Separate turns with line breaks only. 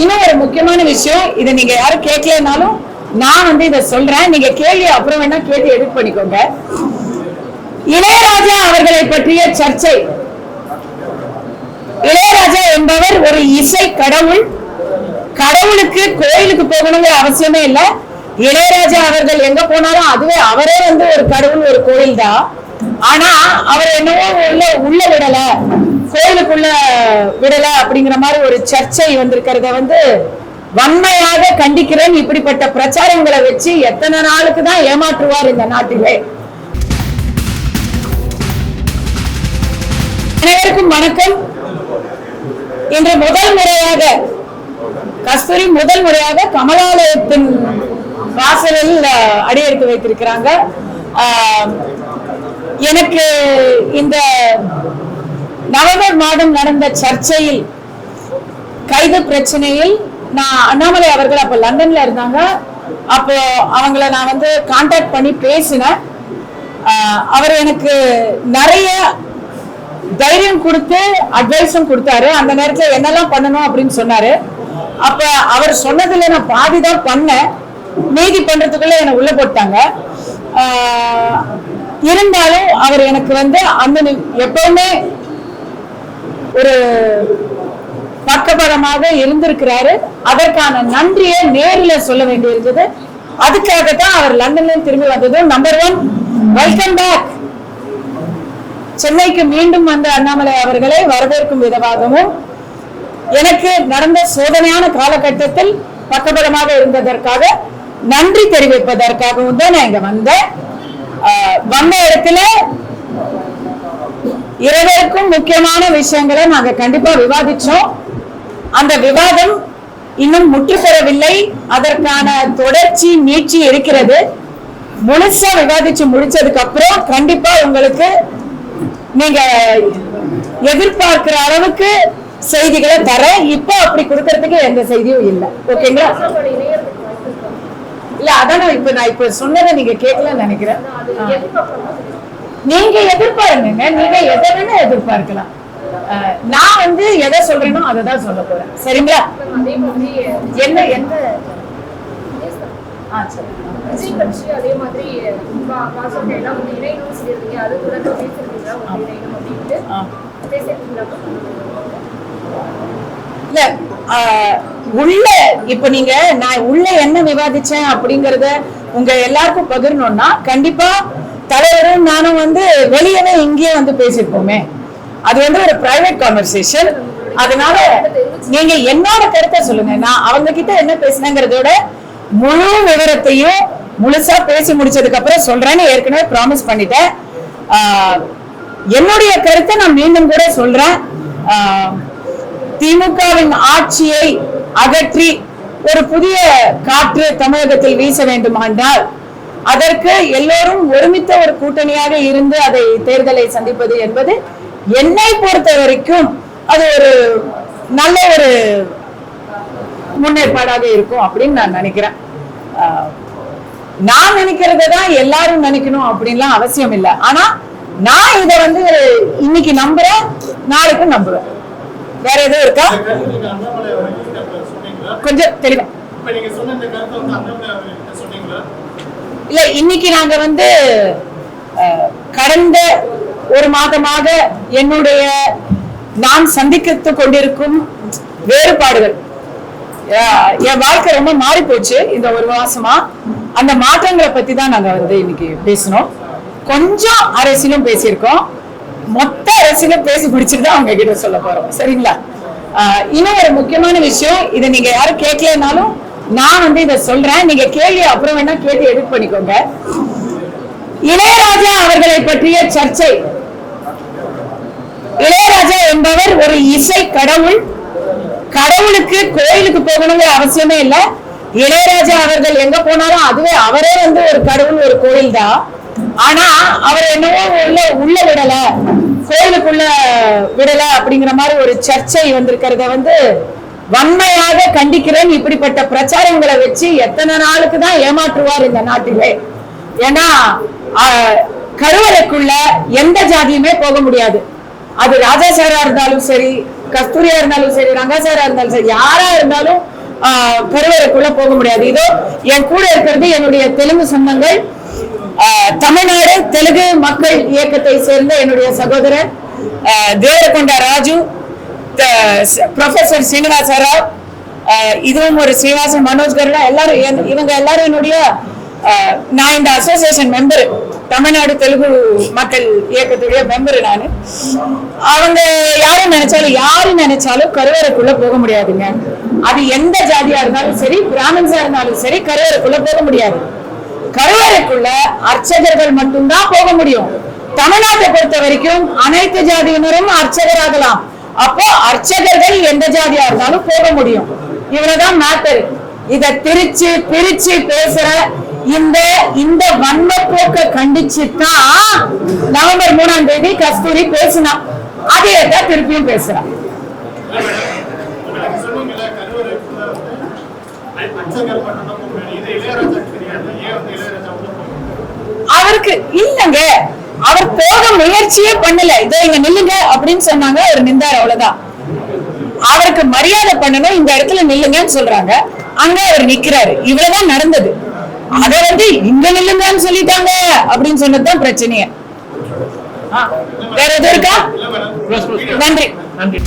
இன்னும் ஒரு முக்கியமான விஷயம் இதை நீங்க யாரும் கேட்கலனாலும் நான் வந்து இதை சொல்றேன். நீங்க கேள்வி அப்புறம் வேணா கேட்டு எடிட் பண்ணிக்கோங்க. இளையராஜா அவர்களை பற்றிய சர்ச்சை. இளையராஜா என்பவர் ஒரு இசை கடவுள். கடவுளுக்கு கோயிலுக்கு போகணுங்கிற அவசியமே இல்ல. இளையராஜா அவர்கள் எங்க போனாலும் அதுவே அவரே வந்து ஒரு கடவுள் ஒரு கோயில் தான் ஆனா அவர் என்னவோ உள்ள உள்ள விடல. கோயிலுக்குள்ள விடல அப்படிங்கிற மாதிரி ஒரு சர்ச்சை வந்திருக்கிறத வந்து வன்மையாக கண்டிக்கிறேன். இப்படிப்பட்ட பிரச்சாரங்களை வச்சு எத்தனை நாளுக்கு தான் ஏமாற்றுவார் இந்த நாட்டிலே அனைவருக்கும் வணக்கம். இன்று முதல் முறையாக கஸ்தூரி முதல் முறையாக கமலாலயத்தின் வாசலில் அடியெடுத்து வைத்திருக்கிறாங்க. ஆஹ், எனக்கு இந்த நவம்பர் மாதம் நடந்த சர்ச்சையில் கைது பிரச்சனையில் நான் அண்ணாமலை அவர்கள் அப்ப லண்டன்ல இருந்தாங்க. அப்போ அவங்கள நான் வந்து காண்டாக்ட் பண்ணி பேசினேன். அவர் எனக்கு நிறைய தைரியம் கொடுத்து அட்வைஸும் கொடுத்தாரு. அந்த நேரத்தில் என்னெல்லாம் பண்ணணும் அப்படின்னு சொன்னாரு. அப்ப அவர் சொன்னதுல நான் பாதி தான் பண்ணேன். மீதி பண்றதுக்குள்ள என்னை உள்ள போட்டாங்க. இருந்தாலும் அவர் எனக்கு வந்து அந்த எப்பவுமே ஒரு பக்கபலமாக இருந்திருக்கிறாரு. அதற்கான நன்றியை நேரில் சொல்ல வேண்டியிருந்தது. அதுக்காக தான் அவர் லண்டன்ல திரும்பி வந்ததும் நம்பர் ஒன் வெல்கம் பேக் சென்னைக்கு மீண்டும் வந்த அண்ணாமலை அவர்களை வரவேற்கும் விதமாகவும் எனக்கு நடந்த சோதனையான காலகட்டத்தில் பக்கபலமாக இருந்ததற்காக நன்றி தெரிவிப்பதற்காகவும் தான் நான் இங்க வந்தேன். வந்த இடத்துல இருவருக்கும் முக்கியமான விஷயங்களை நாங்க கண்டிப்பா விவாதிச்சோம். அந்த விவாதம் இன்னும் முற்று பெறவில்லை. அதற்கான தொடர்ச்சி நீட்சி இருக்கிறது. முழுசா விவாதிச்சு முடிச்சதுக்கு அப்புறம் கண்டிப்பா உங்களுக்கு நீங்க எதிர்பார்க்கிற அளவுக்கு செய்திகளை தரேன். இப்போ அப்படி கொடுக்கறதுக்கு எந்த செய்தியும் இல்லை. ஓகேங்களா? இல்ல அதான் இப்ப நான் இப்ப சொன்னதை நீங்க கேட்கலன்னு நினைக்கிறேன். நீங்க எதிர்பாருங்க நீங்க எதை வேணா எதிர்பார்க்கலாம் நான் வந்து எதை சொல்றேனோ அதை தான் சொல்ல போறேன். சரிங்களா? என்ன எந்த?
அதே மாதிரி
இல்ல உள்ள இப்ப நீங்க நான் உள்ள என்ன விவாதிச்சேன் அப்படிங்கறத உங்க எல்லாருக்கும் பகிரணும்னா கண்டிப்பா தலைவரும் நானும் வந்து வெளியவே இங்கேயே வந்து பேசியிருப்போமே. அது வந்து ஒரு பிரைவேட் கான்வர்சேஷன் அதனால நீங்க என்னோட கருத்தை சொல்லுங்க. நான் அவங்க கிட்ட என்ன பேசினேங்கிறதோட முழு விவரத்தையும் முழுசா பேசி முடிச்சதுக்கு அப்புறம் சொல்றேன்னு ஏற்கனவே ப்ராமிஸ் பண்ணிட்டேன். என்னுடைய கருத்தை நான் மீண்டும் கூட சொல்றேன். திமுகவின் ஆட்சியை அகற்றி ஒரு புதிய காற்று தமிழகத்தில் வீச வேண்டுமானால் அதற்கு எல்லோரும் ஒருமித்த ஒரு கூட்டணியாக இருந்து அதை தேர்தலை சந்திப்பது என்பது என்னை பொறுத்த வரைக்கும் அது ஒரு நல்ல ஒரு முன்னேற்பாடாக இருக்கும் அப்படின்னு நான் நினைக்கிறேன். ஆஹ் நான் நினைக்கிறத தான் எல்லாரும் நினைக்கணும் அப்படின்லாம் அவசியம் இல்லை. ஆனா நான் இதை வந்து இன்னைக்கு நம்புறேன் நாளைக்கு நம்புவேன். வேற எதுவும் இருக்கா? கொஞ்சம் தெளிவா. இல்ல இன்னைக்கு நாங்க வந்து கடந்த ஒரு மாதமாக என்னுடைய நான் சந்தித்து கொண்டிருக்கும் வேறுபாடுகள். என் வாழ்க்கை ரொம்ப மாறி போச்சு இந்த ஒரு மாசமா. அந்த மாற்றங்களை பத்தி தான் நாங்க வந்து இன்னைக்கு பேசணும் கொஞ்சம் அரசியலும் பேசியிருக்கோம். மொத்த அரசியலும் பேசி பிடிச்சிட்டு தான் அவங்க கிட்ட சொல்ல போறோம். சரிங்களா? இன்னும் ஒரு முக்கியமான விஷயம் இதை நீங்க யாரும் கேட்கலனாலும் நான் வந்து இதை சொல்றேன். நீங்க கேள்வி அப்புறம் வேணா கேட்டு எடிட் பண்ணிக்கோங்க. இளையராஜா அவர்களை பற்றிய சர்ச்சை. இளையராஜா என்பவர் ஒரு இசை கடவுள். கடவுளுக்கு கோயிலுக்கு போகணுங்கிற அவசியமே இல்லை. இளையராஜா அவர்கள் எங்க போனாலும் அதுவே அவரே வந்து ஒரு கடவுள் ஒரு கோயில் தான் ஆனா அவர் என்னவோ உள்ள உள்ள விடல. கோயிலுக்குள்ள விடல அப்படிங்கிற மாதிரி ஒரு சர்ச்சை வந்திருக்கிறத வந்து வன்மையாக கண்டிக்கிறேன். இப்படிப்பட்ட பிரச்சாரங்களை வச்சு எத்தனை நாளுக்கு தான் ஏமாற்றுவார் இந்த நாட்டிலே? ஏன்னா கருவறைக்குள்ள எந்த ஜாதியுமே போக முடியாது. அது ராஜா சாரா இருந்தாலும் சரி கஸ்தூரியா இருந்தாலும் சரி ரங்காசாரா இருந்தாலும் சரி யாரா இருந்தாலும் ஆஹ், கருவறைக்குள்ள போக முடியாது. இதோ என் கூட இருக்கிறது என்னுடைய தெலுங்கு சொந்தங்கள். தமிழ்நாடு தெலுங்கு மக்கள் இயக்கத்தை சேர்ந்த என்னுடைய சகோதரர் தேவரகொண்டா ராஜு ப்ரொஃபசர் ஸ்ரீனிவாச ராவ் இதுவும் ஒரு சீனிவாசன் மனோஜ் கருடா எல்லாரும் என்- இவங்க எல்லாரும் என்னுடைய நான் இந்த அசோசியேஷன் மெம்பரு தமிழ்நாடு தெலுங்கு மக்கள் இயக்கத்துடைய மெம்பர் நான். அவங்க யாரும் நினைச்சாலும் யாரு நினைச்சாலும் கருவறைக்குள்ள போக முடியாதுங்க. அது எந்த ஜாதியா இருந்தாலும் சரி பிராமின்ஸா இருந்தாலும் சரி கருவறைக்குள்ள போக முடியாது. கருவறைக்குள்ள அர்ச்சகர்கள் மட்டும்தான் போக முடியும். தமிழ்நாட்டை பொறுத்த வரைக்கும் அனைத்து ஜாதியினரும் அர்ச்சகராகலாம். அப்போ அர்ச்சகர்கள் எந்த ஜாதியா இருந்தாலும் போக முடியும். இவ்வளவுதான் மேட்டர் இத திரிச்சு பிரிச்சு பேசுற இந்த இந்த வன்ம போக்க கண்டிச்சு தான் நவம்பர் மூணாம் தேதி கஸ்தூரி பேசினா. அதே தான் திருப்பியும் பேசுறான்
அர்ச்சகர் இது தெரியாது ஏன் வந்து இளையராஜா உள்ள போகணும்
அவருக்கு இல்லங்க. அவர் போக முயற்சியே பண்ணல. இதோ இங்க நில்லுங்க அப்படின்னு சொன்னாங்க. அவர் நின்றார் அவ்வளவுதான். அவருக்கு மரியாதை பண்ணணும். இந்த இடத்துல நில்லுங்கன்னு சொல்றாங்க. அங்க அவர் நிக்கிறாரு. இவ்வளவுதான் நடந்தது. அத வந்து இங்க நில்லுங்கன்னு சொல்லிட்டாங்க அப்படின்னு சொன்னதுதான் பிரச்சனையே. வேற எதுவும் இருக்கா? நன்றி.
நன்றி.